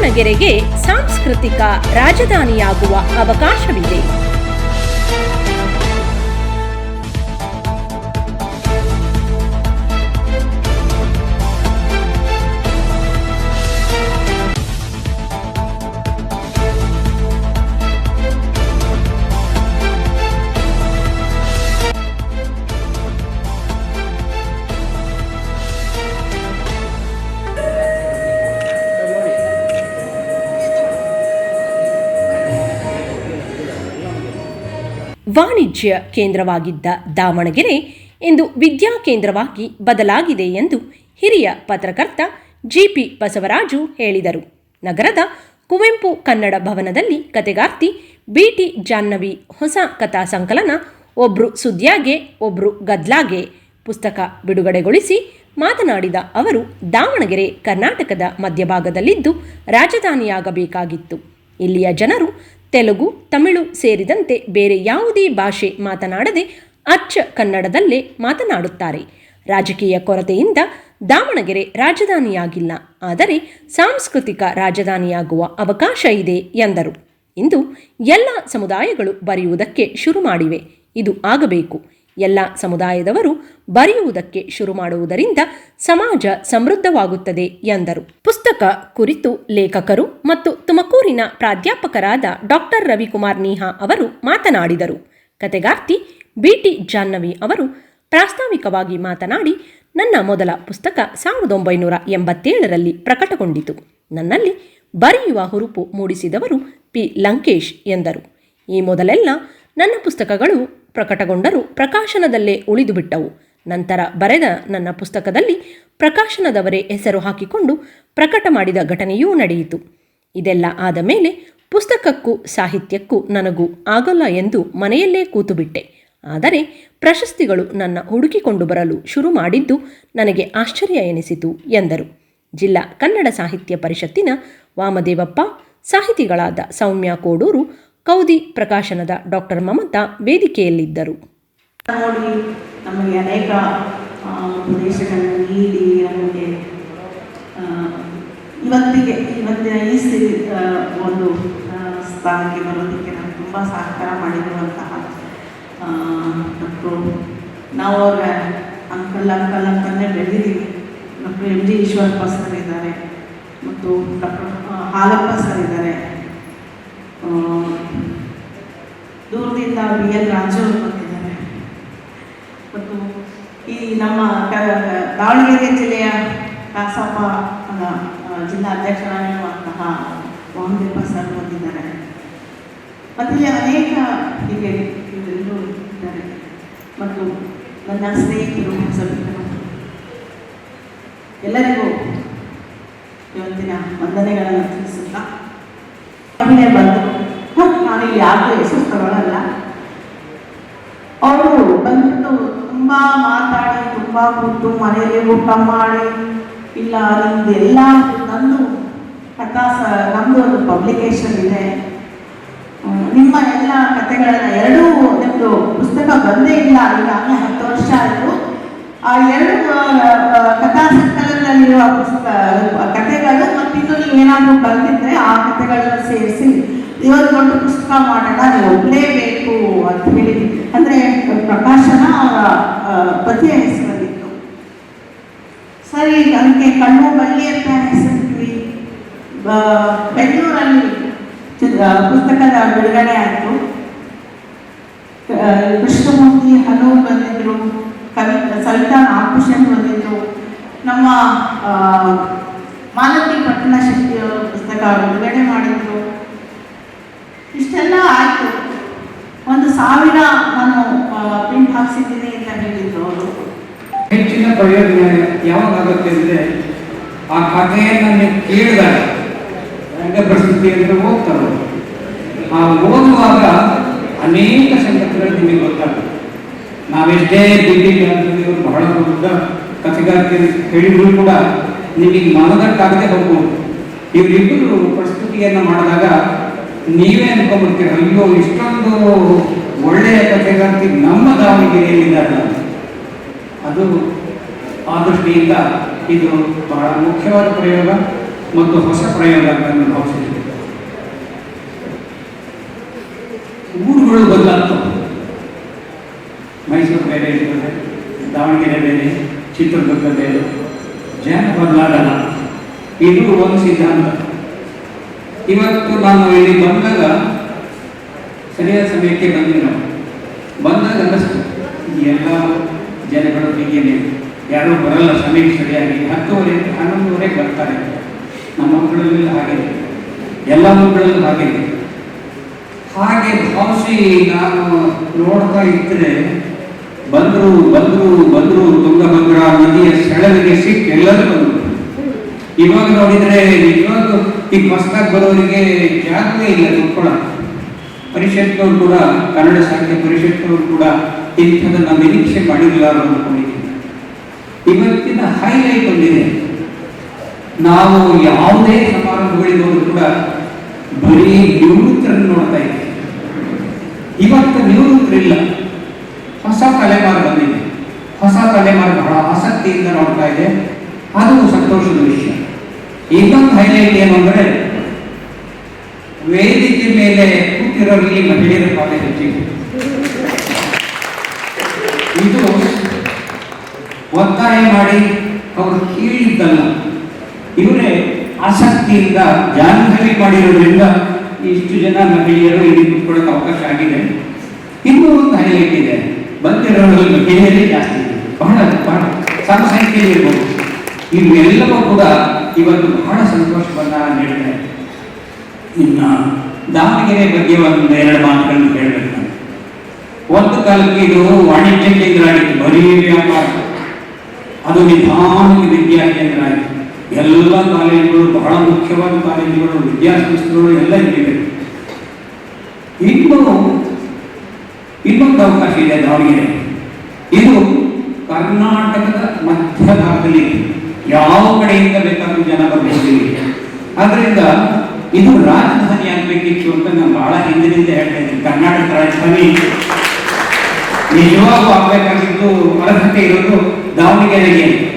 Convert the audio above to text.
ದಾವಣಗೆರೆಗೆ ಸಾಂಸ್ಕೃತಿಕ ರಾಜಧಾನಿಯಾಗುವ ಅವಕಾಶವಿದೆ. ವಾಣಿಜ್ಯ ಕೇಂದ್ರವಾಗಿದ್ದ ದಾವಣಗೆರೆ ಇಂದು ವಿದ್ಯಾ ಕೇಂದ್ರವಾಗಿ ಬದಲಾಗಿದೆ ಎಂದು ಹಿರಿಯ ಪತ್ರಕರ್ತ ಜಿಪಿ ಬಸವರಾಜು ಹೇಳಿದರು. ನಗರದ ಕುವೆಂಪು ಕನ್ನಡ ಭವನದಲ್ಲಿ ಕತೆಗಾರ್ತಿ ಬಿಟಿ ಜಾಹ್ನವಿ ಹೊಸ ಕಥಾ ಸಂಕಲನ ಒಬ್ರು ಸುದ್ಯಾಗೆ, ಒಬ್ರು ಗದ್ಲಾಗೆ ಪುಸ್ತಕ ಬಿಡುಗಡೆಗೊಳಿಸಿ ಮಾತನಾಡಿದ ಅವರು, ದಾವಣಗೆರೆ ಕರ್ನಾಟಕದ ಮಧ್ಯಭಾಗದಲ್ಲಿದ್ದು ರಾಜಧಾನಿಯಾಗಬೇಕಾಗಿತ್ತು. ಇಲ್ಲಿಯ ಜನರು ತೆಲುಗು, ತಮಿಳು ಸೇರಿದಂತೆ ಬೇರೆ ಯಾವುದೇ ಭಾಷೆ ಮಾತನಾಡದೆ ಅಚ್ಚ ಕನ್ನಡದಲ್ಲೇ ಮಾತನಾಡುತ್ತಾರೆ. ರಾಜಕೀಯ ಕೊರತೆಯಿಂದ ದಾವಣಗೆರೆ ರಾಜಧಾನಿಯಾಗಿಲ್ಲ. ಆದರೆ ಸಾಂಸ್ಕೃತಿಕ ರಾಜಧಾನಿಯಾಗುವ ಅವಕಾಶ ಇದೆ ಎಂದರು. ಇಂದು ಎಲ್ಲ ಸಮುದಾಯಗಳು ಬರೆಯುವುದಕ್ಕೆ ಶುರು ಮಾಡಿವೆ. ಇದು ಆಗಬೇಕು. ಎಲ್ಲ ಸಮುದಾಯದವರು ಬರೆಯುವುದಕ್ಕೆ ಶುರು ಮಾಡುವುದರಿಂದ ಸಮಾಜ ಸಮೃದ್ಧವಾಗುತ್ತದೆ ಎಂದರು. ಪುಸ್ತಕ ಕುರಿತು ಲೇಖಕರು ಮತ್ತು ತುಮಕೂರಿನ ಪ್ರಾಧ್ಯಾಪಕರಾದ ಡಾಕ್ಟರ್ ರವಿಕುಮಾರ್ ನೀಹಾ ಅವರು ಮಾತನಾಡಿದರು. ಕತೆಗಾರ್ತಿ ಬಿಟಿ ಜಾಹ್ನವಿ ಅವರು ಪ್ರಾಸ್ತಾವಿಕವಾಗಿ ಮಾತನಾಡಿ, ನನ್ನ ಮೊದಲ ಪುಸ್ತಕ ಸಾವಿರದ ಒಂಬೈನೂರ ಎಂಬತ್ತೇಳರಲ್ಲಿ ಪ್ರಕಟಗೊಂಡಿತು. ನನ್ನಲ್ಲಿ ಬರೆಯುವ ಹುರುಪು ಮೂಡಿಸಿದವರು ಪಿ ಲಂಕೇಶ್ ಎಂದರು. ಈ ಮೊದಲೆಲ್ಲ ನನ್ನ ಪುಸ್ತಕಗಳು ಪ್ರಕಟಗೊಂಡರೂ ಪ್ರಕಾಶನದಲ್ಲೇ ಉಳಿದುಬಿಟ್ಟವು. ನಂತರ ಬರೆದ ನನ್ನ ಪುಸ್ತಕದಲ್ಲಿ ಪ್ರಕಾಶನದವರೇ ಹೆಸರು ಹಾಕಿಕೊಂಡು ಪ್ರಕಟ ಮಾಡಿದ ಘಟನೆಯೂ ನಡೆಯಿತು. ಇದೆಲ್ಲ ಆದ ಮೇಲೆ ಪುಸ್ತಕಕ್ಕೂ ಸಾಹಿತ್ಯಕ್ಕೂ ನನಗೂ ಆಗಲ್ಲ ಎಂದು ಮನೆಯಲ್ಲೇ ಕೂತುಬಿಟ್ಟೆ. ಆದರೆ ಪ್ರಶಸ್ತಿಗಳು ನನ್ನ ಹುಡುಕಿಕೊಂಡು ಬರಲು ಶುರು ಮಾಡಿದ್ದು ನನಗೆ ಆಶ್ಚರ್ಯ ಎನಿಸಿತು ಎಂದರು. ಜಿಲ್ಲಾ ಕನ್ನಡ ಸಾಹಿತ್ಯ ಪರಿಷತ್ತಿನ ವಾಮದೇವಪ್ಪ, ಸಾಹಿತಿಗಳಾದ ಸೌಮ್ಯ ಕೋಡೂರು ಕೌದಿ ಪ್ರಕಾಶನದ ಡಾಕ್ಟರ್ ಮಮತಾ ವೇದಿಕೆಯಲ್ಲಿದ್ದರು. ನೋಡಿ ನಮಗೆ ಅನೇಕ ಆ, ಉಪದೇಶಗಳನ್ನು ನೀಡಿ ನಮಗೆ ಇವತ್ತಿಗೆ ಇವತ್ತಿನ ಈ ಸ್ಥಿತಿ ಒಂದು ಸ್ಥಾನಕ್ಕೆ ಬರೋದಕ್ಕೆ ನಮ್ಗೆ ತುಂಬ ಸಹಕಾರ ಮಾಡಿರುವಂತಹ ಮತ್ತು ನಾವು ಅವರ ಅಂಕಲ್ ಅಂಕಲ್ ಅಂತಲೇ ಬೆಳೆದಿದ್ದೀವಿ. Doctor M G Eshwarappa sir ಇದ್ದಾರೆ ಮತ್ತು ಡಾಕ್ಟರ್ ಹಾಲಪ್ಪ ಸರ್ ಇದ್ದಾರೆ. ಬಿ ಎಲ್ ರಾಜು ಅವರು ಮತ್ತು ಈ ನಮ್ಮ ದಾವಣಗೆರೆ ಜಿಲ್ಲೆಯ ಕಾಸಪ್ಪ ಜಿಲ್ಲಾ ಅಧ್ಯಕ್ಷರಾಗಿರುವಂತಹ ವಾಮದೇವ ಸರ್ ಬಂದಿದ್ದಾರೆ. ಮತ್ತು ಇಲ್ಲಿ ಅನೇಕ ಹೀಗೆ ಇವರೆಲ್ಲರೂ ಇದ್ದಾರೆ. ಮತ್ತು ನನ್ನ ಸ್ನೇಹಿತರು ಸಭಿಕರು ಎಲ್ಲರಿಗೂ ಇವತ್ತಿನ ವಂದನೆಗಳನ್ನು ತಿಳಿಸುತ್ತಾ. ಬಂದು ನಾನು ಇಲ್ಲಿ ಯಾಕೆ ಯಶಸ್ಸು ತಗೊಳ್ಳಲ್ಲ ಅವರು ಬಂದ್ಬಿಟ್ಟು ತುಂಬ ಮಾತಾಡಿ, ತುಂಬ ಕೂತು ಮನೆಯಲ್ಲಿ ಊಟ ಮಾಡಿ, ಇಲ್ಲ, ನಿಮ್ದು ಎಲ್ಲ ನಂದು ಕಥಾ ಸ ನಮ್ಮದು ಒಂದು ಪಬ್ಲಿಕೇಶನ್ ಇದೆ. ನಿಮ್ಮ ಎಲ್ಲ ಕಥೆಗಳನ್ನ ಎರಡೂ ನಿಮ್ಮದು ಪುಸ್ತಕ ಬಂದೇ ಇಲ್ಲ ಈಗಾಗಲೇ ಹತ್ತು ವರ್ಷ ಆಯಿತು. ಆ ಎರಡು ಕಥಾ ಸಂಕಲನದಲ್ಲಿರುವ ಪುಸ್ತಕ ಕಥೆಗಳು ಮತ್ತಿನ್ನು ನೀವು ಏನಾದರೂ ಬಂದಿದ್ರೆ ಆ ಕಥೆಗಳನ್ನು ಸೇರಿಸಿ ಇವತ್ತು ದೊಡ್ಡ ಪುಸ್ತಕ ಮಾಡೋಣ, ನೀವು ಒಪ್ಪಲೇಬೇಕು ಅಂತ ಹೇಳಿ ಅಂದರೆ ಪ್ರಕಾಶನ ಅವರ ಪತಿಯ ಹೆಸರಲ್ಲಿತ್ತು. ಸರಿ, ಅದಕ್ಕೆ ಕಣ್ಣು ಬಳ್ಳಿ ಅಂತ ಹೆಸರಿದ್ವಿ. ಬೆಂಗಳೂರಲ್ಲಿ ಪುಸ್ತಕದ ಬಿಡುಗಡೆ ಆಯಿತು. ಕೃಷ್ಣಮೂರ್ತಿ ಹಲವು ಬಂದಿದ್ರು, ಕವಿ, ಸವಿತಾ ನಾಗಭೂಷಣ್ ಬಂದಿದ್ರು. ನಮ್ಮ ಮಾಲತಿ ಪಟ್ಟಣ ಶಕ್ತಿಯವರು ಪುಸ್ತಕ ಬಿಡುಗಡೆ ಮಾಡಿದ್ರು. ಇಷ್ಟೆಲ್ಲ ಆಯಿತು. ಒಂದು ಸಾವಿರ ನಾನು ಪ್ರಿಂಟ್ ಹಾಕ್ಸಿದ್ದೀನಿ ಅಂತ ಹೇಳಿದ್ರು ಅವರು. ಹೆಚ್ಚಿನ ಪ್ರಯೋಜನ ಯಾವಾಗುತ್ತೆ ಅಂದರೆ ಆ ಕಥೆಯನ್ನು ನೀವು ಕೇಳಿದಾಗ ರಂಗ ಪ್ರಸ್ತುತಿ ಅಂತ ಹೋಗ್ತಾರೆ? ಆ ಓದುವಾಗ ಅನೇಕ ಸಂಗತಿಗಳು ನಿಮಗೆ ಗೊತ್ತಾಗುತ್ತೆ. ನಾವೆಷ್ಟೇ ದಿಲ್ಲಿ ಇವರು ಬಹಳ ದೊಡ್ಡ ಕಥೆಗಾರಿಕೆ ಹೇಳಿದ್ರು ಕೂಡ ನಿಮಗೆ ಮನದಟ್ಟಾಗದೆ ಹೋಗ್ಬೋದು. ಇವರಿಬ್ಬರು ಪ್ರಸ್ತುತಿಯನ್ನು ಮಾಡಿದಾಗ ನೀವೇ ಅನ್ಕೊಂಡ್ಬಿಡ್ತೀರ? ಅಯ್ಯೋ, ಇಷ್ಟೊಂದು ಒಳ್ಳೆಯ ಕಥೆಗಾರ್ತಿ ನಮ್ಮ ದಾವಣಗೆರೆಯಲ್ಲಿದ್ದಾರೆ ಅದು ಆ ದೃಷ್ಟಿಯಿಂದ ಇದು ಬಹಳ ಮುಖ್ಯವಾದ ಪ್ರಯೋಗ ಮತ್ತು ಹೊಸ ಪ್ರಯೋಗ ಅಂತ ನಾನು ಭಾವಿಸಿದ್ದೇನೆ ಊರುಗಳು ಬದಲಾಗ್ತವೆ. ಮೈಸೂರು ಬೇರೆ ಇರ್ತದೆ, ದಾವಣಗೆರೆ ಬೇರೆ, ಚಿತ್ರದುರ್ಗ ಬೇರೆ. ಜನ ಬದಲಾಗಲ್ಲ. ಇದು ಒಂದು ಸಿದ್ಧಾಂತ. ಇವತ್ತು ನಾನು ಇಲ್ಲಿ ಬಂದಾಗ ಸರಿಯಾದ ಸಮಯಕ್ಕೆ ಬಂದಿಲ್ಲ. ಬಂದಾಗ ಅನ್ನಿಸ್ತು ಎಲ್ಲ ಜನಗಳು ಹೀಗೇನೆ. ಯಾರೂ ಬರಲ್ಲ, ಸಮಯಕ್ಕೆ ಸರಿಯಾಗಿ. ಹತ್ತುವರೆ ಹನ್ನೊಂದುವರೆಗೆ ಬರ್ತಾರೆ. ನಮ್ಮ ಮಕ್ಕಳಲ್ಲಿ ಹಾಗೆ. ಎಲ್ಲ ಮಕ್ಕಳಲ್ಲೂ ಹಾಗೆ. ಹಾಗೆ ಭಾವಿಸಿ ನಾನು ನೋಡ್ತಾ ಇದ್ದರೆ ಬಂದರು ಬಂದರು ಬಂದರು ತುಂಗಭದ್ರಾ ನದಿಯ ಸೆಳವಿಗೆ ಸಿಕ್ಕಿ ಎಲ್ಲರೂ ಬಂದರು. ಇವಾಗ ನೋಡಿದರೆ ನಿಜವಾಗ್ಲೂ ಈಗ ಹೊಸದಾಗಿ ಬರೋರಿಗೆ ಜಾಗವೇ ಇಲ್ಲ ಕುತ್ಕೊಳ್ಳೋದು ಪರಿಷತ್ನವ್ರು ಕೂಡ, ಕನ್ನಡ ಸಾಹಿತ್ಯ ಪರಿಷತ್ನವ್ರು ಕೂಡ ಇಂಥದನ್ನ ನಿರೀಕ್ಷೆ ಮಾಡಿರಲಿಲ್ಲ ಅಂದ್ಕೊಂಡಿದ್ದೀನಿ. ಇವತ್ತಿನ ಹೈಲೈಟ್ ಒಂದಿದೆ. ನಾವು ಯಾವುದೇ ಸಮಾರಂಭಗಳಿಗೆ ಹೋದ್ರು ಕೂಡ ಬರೀ ನಿವೃತ್ತರನ್ನು ನೋಡ್ತಾ ಇದ್ದೀವಿ. ಇವತ್ತು ನಿವೃತ್ತರಿಲ್ಲ. ಹೊಸ ತಲೆಮಾರು ಬಂದಿದೆ. ಹೊಸ ತಲೆಮಾರು ಬಹಳ ಆಸಕ್ತಿಯಿಂದ ನೋಡ್ತಾ ಇದೆ. ಅದು ಸಂತೋಷದ ವಿಷಯ. ಇನ್ನೊಂದು ಹೈಲೈಟ್ ಏನು ಅಂದ್ರೆ, ವೇದಿಕೆ ಮೇಲೆ ಕೂತಿರೋರಿಗೆ ಮಹಿಳೆಯರ ಪಾತ್ರ ಹೆಚ್ಚಿದೆ ಇದು ಒತ್ತಾಯ ಮಾಡಿ ಅವರು ಕೇಳಿದ್ದಲ್ಲ. ಇವರೇ ಆಸಕ್ತಿಯಿಂದ ಜಾಗೃತಿ ಮಾಡಿರೋದ್ರಿಂದ ಇಷ್ಟು ಜನ ಮಹಿಳೆಯರು ಇಲ್ಲಿ ಕೂತ್ಕೊಳ್ಳೋಕೆ ಅವಕಾಶ ಆಗಿದೆ. ಇನ್ನೂ ಒಂದು ಹೈಲೈಟ್ ಇದೆ. ಬಂದಿರೋರಲ್ಲಿ ಮಹಿಳೆಯರೇ ಜಾಸ್ತಿ. ಇದೆ ಬಹಳ ಬಹಳ ಸಂಖ್ಯೆಯಲ್ಲಿ ಇರ್ಬೋದು. ಇವೆಲ್ಲವೂ ಕೂಡ ಇವತ್ತು ಬಹಳ ಸಂತೋಷವನ್ನ ನೀಡಿದೆ ಇನ್ನ ದಾವಣಗೆರೆ ಬಗ್ಗೆ ಒಂದು ಎರಡು ಮಾತುಗಳನ್ನು ಹೇಳಬೇಕು ಒಂದು ಕಾಲಕ್ಕೆ ಇದು ವಾಣಿಜ್ಯ ಕೇಂದ್ರ ಆಗಿತ್ತು ಬರೀ ವ್ಯಾಪಾರ. ಅದು ನಿಧಾನಕ್ಕೆ ವಿದ್ಯಾ ಕೇಂದ್ರ ಆಗಿತ್ತು. ಎಲ್ಲ ಕಾಲೇಜುಗಳು, ಬಹಳ ಮುಖ್ಯವಾದ ಕಾಲೇಜುಗಳು, ವಿದ್ಯಾಸಂಸ್ಥೆಗಳು ಎಲ್ಲ ಇಲ್ಲಿವೆ ಇನ್ನು ಇನ್ನೊಂದು ಅವಕಾಶ ಇದೆ ದಾವಣಗೆರೆ. ಇದು ಕರ್ನಾಟಕದ ಮಧ್ಯ ಭಾಗದಲ್ಲಿ ಯಾವ ಕಡೆಯಿಂದ ಬರಬಹುದು ಆದ್ರಿಂದ ಇದು ರಾಜಧಾನಿ ಆಗ್ಬೇಕಿತ್ತು ಅಂತ ನಾನು ಬಹಳ ಹಿಂದಿನಿಂದ ಹೇಳ್ತಾ ಇದ್ದೀನಿ. ಕರ್ನಾಟಕ ರಾಜಧಾನಿ ನಿಜವಾಗೂ ಆಗ್ಬೇಕಾಗಿದ್ದು ಅರ್ಹತೆ ಇರೋದು ದಾವಣಗೆರೆಗೆ.